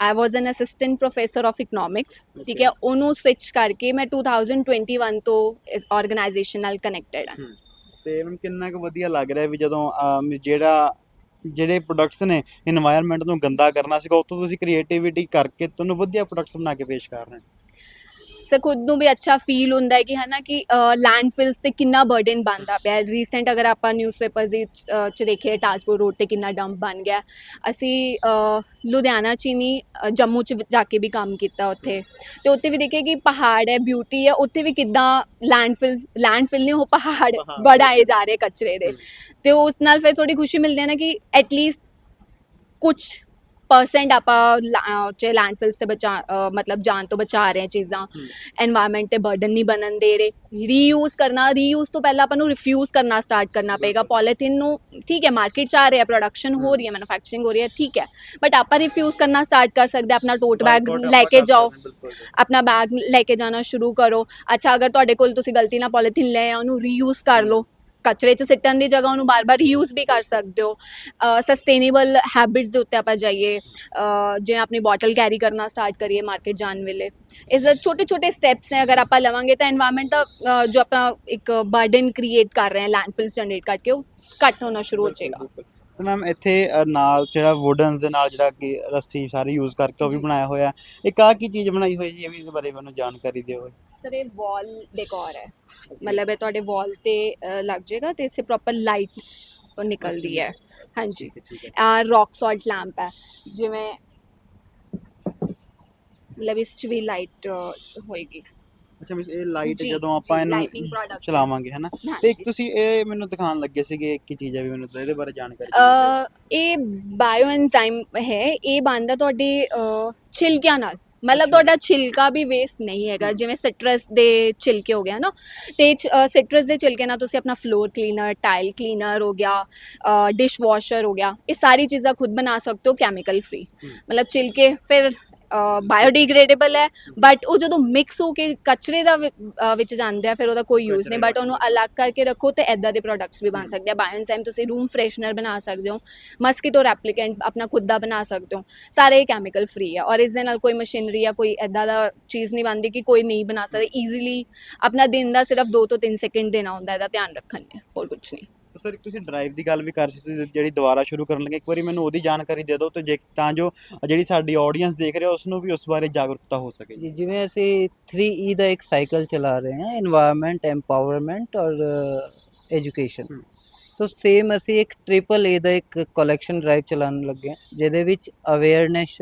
I was an assistant professor of economics ਠੀਕ ਹੈ ਉਹਨੂੰ ਸਵਿਚ ਕਰਕੇ ਮੈਂ 2021 ਤੋਂ ਇਸ ਆਰਗੇਨਾਈਜੇਸ਼ਨ ਨਾਲ ਕਨੈਕਟਡ ਹਾਂ। ਤੇ ਮੈਨੂੰ ਕਿੰਨਾ ਕੁ ਵਧੀਆ ਲੱਗ ਰਿਹਾ ਵੀ ਜਦੋਂ ਜਿਹੜਾ, ਜਿਹੜੇ ਪ੍ਰੋਡਕਟਸ ਨੇ এনवायरमेंट ਨੂੰ ਗੰਦਾ ਕਰਨਾ ਸੀਗਾ, ਉੱਥੋਂ ਤੁਸੀਂ ਕ੍ਰੀਏਟੀਵਿਟੀ ਕਰਕੇ ਤੁਹਾਨੂੰ ਵਧੀਆ ਪ੍ਰੋਡਕਟਸ ਬਣਾ ਕੇ ਪੇਸ਼ ਕਰ ਰਹੇ ਹੋ। ਸਰ ਖੁਦ ਨੂੰ ਵੀ ਅੱਛਾ ਫੀਲ ਹੁੰਦਾ ਹੈ ਕਿ ਹਨਾ ਕਿ ਲੈਂਡਫਿਲਸ ਤੇ ਕਿੰਨਾ ਬਰਡਨ ਬਣਦਾ ਪਿਆ ਰੀਸੈਂਟ ਅਗਰ ਆਪਾਂ ਨਿਊਜ਼ਪੇਪਰਸ ਦੇ ਚ ਦੇਖੀਏ ਟਾਜਪੁਰ ਰੋਡ ਤੇ ਕਿੰਨਾ ਡੰਪ ਬਣ ਗਿਆ ਅਸੀਂ ਲੁਧਿਆਣਾ ਚ ਹੀ ਨਹੀਂ ਅ, ਜੰਮੂ ਚ ਜਾ ਕੇ ਵੀ ਕੰਮ ਕੀਤਾ ਉੱਥੇ ਤੇ ਉੱਥੇ ਵੀ ਦੇਖਿਆ ਕਿ ਪਹਾੜ ਹੈ ਬਿਊਟੀ ਹੈ ਉੱਥੇ ਵੀ ਕਿੱਦਾਂ ਲੈਂਡਫਿਲ ਲੈਂਡਫਿਲ ਨਹੀਂ ਉਹ ਪਹਾੜ। ਬੜਾਏ ਜਾ ਰਹੇ ਕਚਰੇ ਦੇ। ਤੇ ਉਸ ਨਾਲ ਫਿਰ ਥੋੜੀ ਖੁਸ਼ੀ ਮਿਲਦੀ ਹੈ ਨਾ ਕਿ ਐਟਲੀਸਟ ਕੁਝ ਪਰਸੈਂਟ ਆਪਾਂ ਚ ਲੈਂਡਫਿਲਸ ਤੇ ਬਚਾ ਮਤਲਬ ਜਾਣ ਤੋਂ ਬਚਾ ਰਹੇ ਹਾਂ ਚੀਜ਼ਾਂ। এনवायरमेंट ਤੇ ਬਰਡਨ ਨਹੀਂ ਬਣਨ ਦੇ ਰਹੇ। ਰੀਯੂਜ਼ ਕਰਨਾ ਰੀਯੂਜ਼ ਤੋਂ ਪਹਿਲਾਂ ਆਪਾਂ ਨੂੰ ਰਿਫਿਊਜ਼ ਕਰਨਾ ਸਟਾਰਟ ਕਰਨਾ ਪਏਗਾ। ਪੋਲੀਥੀਨ ਨੂੰ ਠੀਕ ਹੈ ਮਾਰਕੀਟ ਚ ਆ ਰਿਹਾ ਪ੍ਰੋਡਕਸ਼ਨ ਹੋ ਰਹੀ ਹੈ ਮੈਨੂਫੈਕਚਰਿੰਗ ਹੋ ਰਹੀ ਹੈ ਠੀਕ ਹੈ। ਬਟ ਆਪਾਂ ਰਿਫਿਊਜ਼ ਕਰਨਾ ਸਟਾਰਟ ਕਰ ਸਕਦੇ ਆਪਣਾ ਟੋਟ ਬੈਗ ਲੈ ਕੇ ਜਾਓ। ਆਪਣਾ ਬੈਗ ਲੈ ਕੇ ਜਾਣਾ ਸ਼ੁਰੂ ਕਰੋ। ਅੱਛਾ ਅਗਰ ਤੁਹਾਡੇ ਕੋਲ ਤੁਸੀਂ ਗਲਤੀ ਨਾਲ ਪੋਲੀਥੀਨ ਲੈ ਆ ਉਹਨੂੰ ਰੀਯੂਜ਼ ਕਰ ਲਓ। ਕਚਰੇ 'ਚ ਸਿੱਟਣ ਦੀ ਜਗ੍ਹਾ ਉਹਨੂੰ ਬਾਰ-ਬਾਰ ਯੂਜ਼ ਵੀ ਕਰ ਸਕਦੇ ਹੋ। ਸਸਟੇਨੇਬਲ ਹੈਬਿਟਸ ਦੇ ਉੱਤੇ ਆਪਾਂ ਜਾਈਏ ਜੇ ਆਪਣੀ ਬੋਟਲ ਕੈਰੀ ਕਰਨਾ ਸਟਾਰਟ ਕਰੀਏ ਮਾਰਕੀਟ ਜਾਣ ਵੇਲੇ। ਇਸ ਦਾ ਛੋਟੇ-ਛੋਟੇ ਸਟੈਪਸ ਨੇ ਅਗਰ ਆਪਾਂ ਲਵਾਂਗੇ ਤਾਂ এনवायरमेंट ਦਾ ਜੋ ਆਪਣਾ ਇੱਕ ਬਰਡਨ ਕ੍ਰੀਏਟ ਕਰ ਰਹੇ ਹਾਂ ਲੈਂਡਫਿਲਸ ਜਨਰੇਟ ਕਰਕੇ ਉਹ ਘੱਟ ਹੋਣਾ ਸ਼ੁਰੂ ਹੋ ਜਾਏਗਾ। ਤੇ ਮੈਮ ਇੱਥੇ ਅ, ਨਾਲ ਜਿਹੜਾ ਵੁਡਨਸ ਦੇ ਨਾਲ ਜਿਹੜਾ ਕਿ ਰੱਸੀ ਸਾਰੀ ਯੂਜ਼ ਕਰਕੇ ਉਹ ਵੀ ਜੀ। ਬਣਾਇਆ ਹੋਇਆ ਇੱਕ ਆ ਕੀ ਚੀਜ਼ ਬਣਾਈ ਹੋਈ ਜੀ ਇਹ ਵੀ ਇਹਦੇ ਬਾਰੇ ਮੈਨੂੰ ਜਾਣਕਾਰੀ ਦਿਓ। ਸਰ ਇਹ ਵਾਲ ਡੈਕੋਰ ਹੈ। ਮਤਲਬ ਇਹ ਤੁਹਾਡੇ ਵਾਲ ਤੇ ਅ, ਲੱਗ ਜਾਏਗਾ ਤੇ ਇਸੇ ਪ੍ਰੋਪਰ ਲਾਈਟ ਨਿਕਲਦੀ ਹੈ। ਹਾਂਜੀ। ਠੀਕ ਹੈ, ਠੀਕ ਹੈ। ਆ ਰੌਕ ਸਾਲਟ ਲੈਂਪ ਹੈ ਜਿਵੇਂ ਮਤਲਬ ਇਸ ਚ ਵੀ ਲਾਈਟ ਹੋਏਗੀ। ਅੱਛਾ ਮਿਸ ਇਹ ਲਾਈਟ ਜੀ, ਜਦੋਂ ਆਪਾਂ ਜੀ, lighting ਇਹਨੂੰ products ਚਲਾਵਾਂਗੇ ਹੈ ਨਾ ਤੇ ਇੱਕ ਤੁਸੀਂ ਇਹ ਮੈਨੂੰ ਦਿਖਾਉਣ ਲੱਗੇ ਸੀਗੇ ਇੱਕ ਹੀ ਚੀਜ਼ ਹੈ ਵੀ ਮੈਨੂੰ ਤਾਂ ਇਹਦੇ ਬਾਰੇ ਜਾਣਕਾਰੀ। ਅ, ਇਹ ਬਾਇਓ ਐਂਜ਼ਾਈਮ ਹੈ ਇਹ ਬਣਦਾ ਤੁਹਾਡੇ ਅ, ਛਿਲਕਿਆਂ ਨਾਲ ਮਤਲਬ। ਤੁਹਾਡਾ ਛਿਲਕਾ ਵੀ ਵੇਸਟ ਨਹੀਂ ਹੈਗਾ। ਜਿਵੇਂ ਸਿਟਰਸ ਦੇ ਛਿਲਕੇ ਹੋ ਗਿਆ ਨਾ ਤੇ ਸਿਟਰਸ ਦੇ ਛਿਲਕੇ ਨਾਲ ਤੁਸੀਂ ਆਪਣਾ ਫਲੋਰ ਕਲੀਨਰ ਟਾਈਲ ਕਲੀਨਰ ਹੋ ਗਿਆ ਡਿਸ਼ ਵਾਸ਼ਰ ਹੋ ਗਿਆ ਇਹ ਸਾਰੀ ਚੀਜ਼ਾਂ ਖੁਦ ਬਣਾ ਸਕਦੇ ਹੋ ਕੈਮੀਕਲ ਫ੍ਰੀ ਹਮ। ਮਤਲਬ ਛਿਲਕੇ ਫਿਰ ਬਾਇਓਡੀਗ੍ਰੇਡੇਬਲ ਹੈ ਬਟ ਉਹ ਜਦੋਂ ਮਿਕਸ ਹੋ ਕੇ ਕਚਰੇ ਦਾ ਵਿ- ਅ, ਵਿੱਚ ਜਾਂਦੇ ਆ ਫਿਰ ਉਹਦਾ ਕੋਈ ਯੂਜ਼ ਨਹੀਂ ਬਟ ਉਹਨੂੰ ਅਲੱਗ ਕਰਕੇ ਰੱਖੋ ਤੇ ਐਦਾਂ ਦੇ ਪ੍ਰੋਡਕਟਸ ਵੀ ਬਣ ਸਕਦੇ ਆ। ਬਾਇਓਐਨਜ਼ਾਈਮ ਤੁਸੀਂ ਰੂਮ ਫਰੈਸ਼ਨਰ ਬਣਾ ਸਕਦੇ ਹੋ ਮਸਕੀਟੋ ਰੈਪਲੀਕੈਂਟ ਆਪਣਾ ਖੁਦ ਦਾ ਬਣਾ ਸਕਦੇ ਹੋ ਸਾਰੇ ਕੈਮੀਕਲ ਫ੍ਰੀ ਆ। ਔਰ ਇਸ ਦੇ ਨਾਲ ਕੋਈ ਮਸ਼ੀਨਰੀ ਜਾਂ ਕੋਈ ਐਦਾਂ ਦਾ ਚੀਜ਼ ਨਹੀਂ ਬਣਦੀ ਕਿ ਕੋਈ ਨਹੀਂ ਬਣਾ ਸਕਦਾ। ਈਜ਼ੀਲੀ ਆਪਣਾ ਦਿਨ ਦਾ ਸਿਰਫ 2 ਤੋਂ 3 ਸੈਕਿੰਡ ਦੇਣਾ ਹੁੰਦਾ ਇਹਦਾ ਧਿਆਨ ਰੱਖਣ ਲਈ ਹੋਰ ਕੁਝ ਨਹੀਂ। ਤਾਂ ਸਰ ਤੁਸੀਂ ਡਰਾਈਵ ਦੀ ਗੱਲ ਵੀ ਕਰ ਰਹੇ ਸੀ ਜਿਹੜੀ ਦੁਬਾਰਾ ਸ਼ੁਰੂ ਕਰਨ ਲੱਗੇ ਇੱਕ ਵਾਰੀ ਮੈਨੂੰ ਉਹਦੀ ਜਾਣਕਾਰੀ ਦੇ ਦਿਓ ਤੇ ਜੇ ਤਾਂ ਜੋ ਜਿਹੜੀ ਸਾਡੀ ਆਡੀਅנס ਦੇਖ ਰਹੀ ਉਸ ਨੂੰ ਵੀ ਉਸ ਬਾਰੇ ਜਾਗਰੂਕਤਾ ਹੋ ਸਕੇ ਜੀ ਜਿਵੇਂ ਅਸੀਂ 3E e ਦਾ ਇੱਕ ਸਾਈਕਲ ਚਲਾ ਰਹੇ ਹਾਂ এনवायरमेंट ਐਮਪਾਵਰਮੈਂਟ ਔਰ ਐਜੂਕੇਸ਼ਨ ਸੋ ਸੇਮ ਅਸੀਂ ਇੱਕ ਟ੍ਰਿਪਲ ਏ ਦਾ ਇੱਕ ਕਲੈਕਸ਼ਨ ਡਰਾਈਵ ਚਲਾਉਣ ਲੱਗੇ ਜਿਹਦੇ ਵਿੱਚ ਅਵੇਅਰਨੈਸ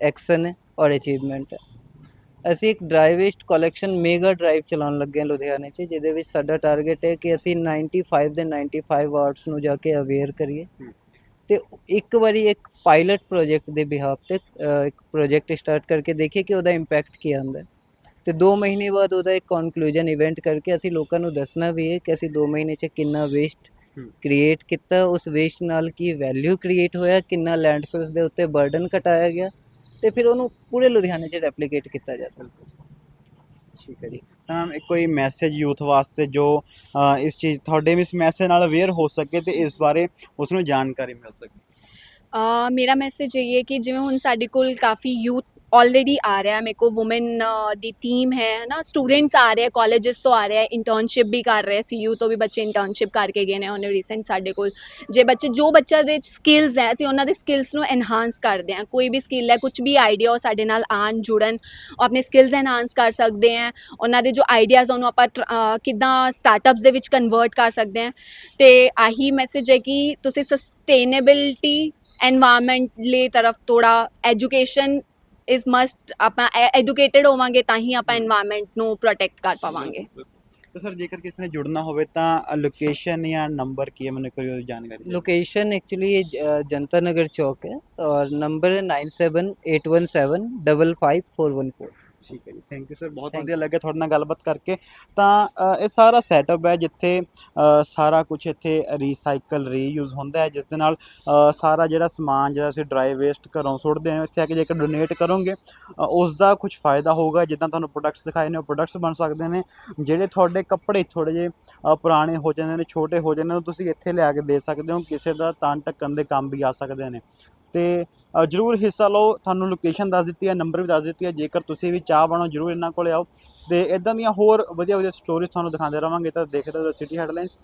ਐਕਸ਼ਨ ਔਰ ਅਚੀਵਮੈਂਟ ਅਸੀਂ ਇੱਕ ਡਰਾਈਵਿਸਟ ਕਲੈਕਸ਼ਨ ਮੇਗਾ ਡਰਾਈਵ ਚਲਾਉਣ ਲੱਗੇ ਹਾਂ ਲੁਧਿਆਣੇ 'ਚ ਜਿਹਦੇ ਵਿੱਚ ਸਾਡਾ ਟਾਰਗੇਟ ਹੈ ਕਿ ਅਸੀਂ 95 ਦੇ 95 ਵਾਰਡਸ ਨੂੰ ਜਾ ਕੇ ਅਵੇਅਰ ਕਰੀਏ। ਤੇ ਇੱਕ ਵਾਰੀ ਇੱਕ ਪਾਇਲਟ ਪ੍ਰੋਜੈਕਟ ਦੇ ਬਿਹਾਫ ਤੇ ਇੱਕ ਪ੍ਰੋਜੈਕਟ ਸਟਾਰਟ ਕਰਕੇ ਦੇਖੀਏ ਕਿ ਉਹਦਾ ਇੰਪੈਕਟ ਕੀ ਆਉਂਦਾ ਤੇ 2 ਮਹੀਨੇ ਬਾਅਦ ਉਹਦਾ ਇੱਕ ਕਨਕਲੂਜਨ ਇਵੈਂਟ ਕਰਕੇ ਅਸੀਂ ਲੋਕਾਂ ਨੂੰ ਦੱਸਣਾ ਵੀ ਹੈ ਕਿ ਅਸੀਂ 2 ਮਹੀਨੇ 'ਚ ਕਿੰਨਾ ਵੇਸਟ। ਕ੍ਰੀਏਟ ਕੀਤਾ ਉਸ ਵੇਸਟ ਨਾਲ ਕੀ ਵੈਲਿਊ ਕ੍ਰੀਏਟ ਹੋਇਆ ਕਿੰਨਾ ਲੈਂਡਫਿਲਸ ਦੇ ਉੱਤੇ ਬਰਡਨ ਘਟਾਇਆ ਗਿਆ ਤੇ ਫਿਰ ਉਹਨੂੰ ਪੂਰੇ ਲੁਧਿਆਣੇ 'ਚ ਰੈਪਲੀਕੇਟ ਕੀਤਾ ਜਾ ਸਕਦਾ। ਠੀਕ ਹੈ ਜੀ। ਤਾਂ ਕੋਈ ਮੈਸੇਜ ਯੂਥ ਵਾਸਤੇ ਜੋ ਅ, ਇਸ ਚੀਜ਼ ਤੁਹਾਡੇ ਇਸ ਮੈਸੇਜ ਨਾਲ ਅਵੇਅਰ ਹੋ ਸਕੇ ਤੇ ਇਸ ਬਾਰੇ ਉਸ ਨੂੰ ਜਾਣਕਾਰੀ ਮਿਲ ਸਕੇ। ਮੇਰਾ ਮੈਸੇਜ ਇਹ ਹੈ ਕਿ ਜਿਵੇਂ ਹੁਣ ਸਾਡੇ ਕੋਲ ਕਾਫੀ ਯੂਥ ਆਲਰੇਡੀ ਆ ਰਿਹਾ ਮੇਰੇ ਕੋ ਔਮਨ ਦੀ ਟੀਮ ਹੈ ਨਾ ਸਟੂਡੈਂਟਸ ਆ ਰਹੇ ਕਾਲਜਸ ਤੋਂ ਆ ਰਹੇ ਇੰਟਰਨਸ਼ਿਪ ਵੀ ਕਰ ਰਹੇ ਸੀ, ਯੂ ਤੋਂ ਵੀ ਬੱਚੇ ਇੰਟਰਨਸ਼ਿਪ ਕਰਕੇ ਗਏ ਨੇ ਉਹਨੇ ਰੀਸੈਂਟ ਸਾਡੇ ਕੋਲ। ਜੇ ਬੱਚੇ, ਜੋ ਬੱਚਾ ਦੇ ਸਕਿੱਲਸ ਹੈ, ਅਸੀਂ ਉਹਨਾਂ ਦੇ ਸਕਿੱਲਸ ਨੂੰ ਐਨਹਾਂਸ ਕਰਦੇ ਹਾਂ। ਕੋਈ ਵੀ ਸਕਿੱਲ ਹੈ ਕੁਝ ਵੀ ਆਈਡੀਆ ਉਹ ਸਾਡੇ ਨਾਲ ਆਣ ਜੁੜਨ, ਉਹ ਆਪਣੇ ਸਕਿੱਲਸ ਐਨਹਾਂਸ ਕਰ ਸਕਦੇ ਹੈ। ਉਹਨਾਂ ਦੇ ਜੋ ਆਈਡੀਆਜ਼ ਉਹਨੂੰ ਆਪਾਂ ਟਰ- ਕਿੱਦਾਂ ਸਟਾਰਟਅਪਸ ਦੇ ਵਿੱਚ ਕਨਵਰਟ ਕਰ ਸਕਦੇ ਹਾਂ। ਤੇ ਆਹੀ ਮੈਸੇਜ ਹੈ ਕਿ ਤੁਸੀਂ ਸਸਟੇਨੇਬਿਲਟੀ এনवायरमेंटਲੀ ਤਰਫ ਥੋੜਾ ਐਜੂਕੇਸ਼ਨ ਇਜ਼ ਮਸਟ ਆਪਾਂ ਐਡੂਕੇਟਿਡ ਹੋਵਾਂਗੇ ਤਾਂ ਹੀ ਆਪਾਂ এনवायरमेंट ਨੂੰ ਪ੍ਰੋਟੈਕਟ ਕਰ ਪਾਵਾਂਗੇ ਤਾਂ ਸਰ ਜੇਕਰ ਕਿਸੇ ਨੇ ਜੁੜਨਾ ਹੋਵੇ ਤਾਂ ਲੋਕੇਸ਼ਨ ਜਾਂ ਨੰਬਰ ਕੀ ਹੈ? ਮੈਨੂੰ ਕੋਈ ਜਾਣਕਾਰੀ ਲੋਕੇਸ਼ਨ ਐਕਚुअली ਜਨਤਾ ਨਗਰ ਚੌਕ ਹੈ ਔਰ ਨੰਬਰ 9781755414 ਠੀਕ ਹੈ ਜੀ। ਥੈਂਕ ਯੂ ਸਰ ਬਹੁਤ ਵਧੀਆ ਲੱਗਿਆ ਤੁਹਾਡੇ ਨਾਲ ਗੱਲਬਾਤ ਕਰਕੇ। ਤਾਂ ਅ, ਇਹ ਸਾਰਾ ਸੈਟਅਪ ਹੈ ਜਿੱਥੇ ਅ, ਸਾਰਾ ਕੁਝ ਇੱਥੇ ਰੀਸਾਈਕਲ ਰੀਯੂਜ਼ ਹੁੰਦਾ ਹੈ ਜਿਸ ਦੇ ਨਾਲ ਅ, ਸਾਰਾ ਜਿਹੜਾ ਸਮਾਨ ਜਿਹੜਾ ਤੁਸੀਂ ਡਰਾਈ ਵੇਸਟ ਘਰੋਂ ਸੁੱਟਦੇ ਹੋ ਇੱਥੇ ਆ ਕੇ ਜੇਕਰ ਡੋਨੇਟ ਕਰੋਗੇ ਅ, ਉਸ ਦਾ ਕੁਝ ਫਾਇਦਾ ਹੋਊਗਾ। ਜਿੱਦਾਂ ਤੁਹਾਨੂੰ ਪ੍ਰੋਡਕਟਸ ਦਿਖਾਏ ਨੇ ਉਹ ਪ੍ਰੋਡਕਟਸ ਬਣ ਸਕਦੇ ਨੇ। ਜਿਹੜੇ ਤੁਹਾਡੇ ਕੱਪੜੇ ਥੋੜੇ ਜਿਹੇ ਅ, ਪੁਰਾਣੇ ਹੋ ਜਾਂਦੇ ਨੇ ਛੋਟੇ ਹੋ ਜਾਂਦੇ ਨੇ ਉਹ ਤੁਸੀਂ ਇੱਥੇ ਲਿਆ ਕੇ ਦੇ ਸਕਦੇ ਹੋ। ਕਿਸੇ ਦਾ ਤਨ ਢੱਕਣ ਦੇ ਕੰਮ ਵੀ ਆ ਸਕਦੇ ਨੇ। ਤੇ ਜਰੂਰ ਹਿੱਸਾ ਲਓ। ਤੁਹਾਨੂੰ ਲੋਕੇਸ਼ਨ ਦੱਸ ਦਿੱਤੀ ਹੈ ਨੰਬਰ ਵੀ ਦੱਸ ਦਿੱਤੀ ਹੈ। ਜੇਕਰ ਤੁਸੀਂ ਵੀ ਚਾਹ ਬਣੋ ਜਰੂਰ ਇਹਨਾਂ ਕੋਲੇ ਆਓ। ਤੇ ਇਦਾਂ ਦੀਆਂ ਹੋਰ ਵਧੀਆ ਵਧੀਆ ਸਟੋਰੀਜ਼ ਤੁਹਾਨੂੰ ਦਿਖਾਉਂਦੇ ਰਵਾਂਗੇ ਤਾਂ ਦੇਖਦੇ ਰਹੋ ਸਿਟੀ ਹੈਡਲਾਈਨਸ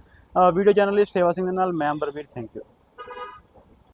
ਵੀਡੀਓ ਜਰਨਲਿਸਟ ਸੇਵਾ ਸਿੰਘ ਦੇ ਨਾਲ, ਮੈਂ ਅੰਬਰਵੀਰ ਥੈਂਕ ਯੂ